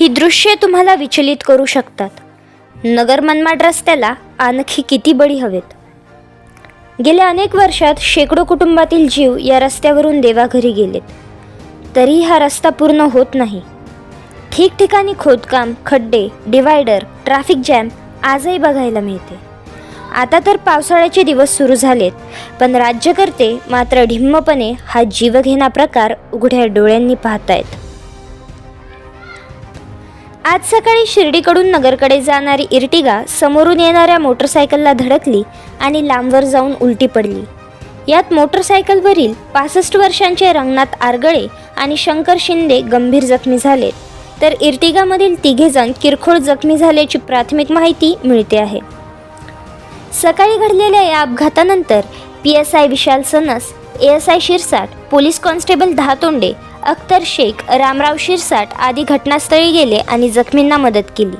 ही दृश्ये तुम्हाला विचलित करू शकतात. नगर मनमाड रस्त्याला आणखी किती बळी हवेत? गेल्या अनेक वर्षात शेकडो कुटुंबातील जीव या रस्त्यावरून देवाघरी गेलेत. तरी हा रस्ता पूर्ण होत नाही. ठिकठिकाणी खोदकाम खड्डे डिवायडर ट्रॅफिक जॅम आजही बघायला मिळते. आता तर पावसाळ्याचे दिवस सुरू झालेत पण राज्यकर्ते मात्र ढिम्मपणे हा जीवघेणा प्रकार उघड्या डोळ्यांनी पाहतायत. आज सकाळी शिर्डीकडून नगरकडे जाणारी इर्टिगा समोरून येणाऱ्या मोटरसायकलला धडकली आणि लांबवर जाऊन उलटी पडली. यात मोटरसायकलवरील पासष्ट वर्षांचे रंगनाथ आरगळे आणि शंकर शिंदे गंभीर जखमी झाले. तर इर्टिगामधील तिघेजण किरकोळ जखमी झाल्याची प्राथमिक माहिती मिळते आहे. सकाळी घडलेल्या या अपघातानंतर P S I Vishal Sanas A S I Shirsat police constable Dahatonde Akhtar Shaikh Ramrao Shirsat आदी घटनास्थळी गेले आणि जखमींना मदत केली.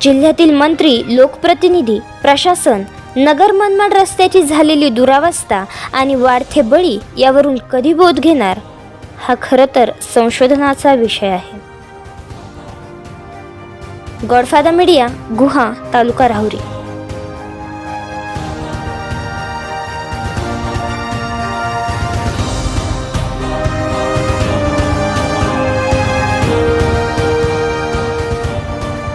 जिल्ह्यातील मंत्री लोकप्रतिनिधी प्रशासन नगर मनमाड रस्त्याची झालेली दुरावस्था आणि वाढते बळी यावरून कधी बोध घेणार? हा खरं तर संशोधनाचा विषय आहे. गॉडफादर मीडिया गुहा तालुका राहुरी.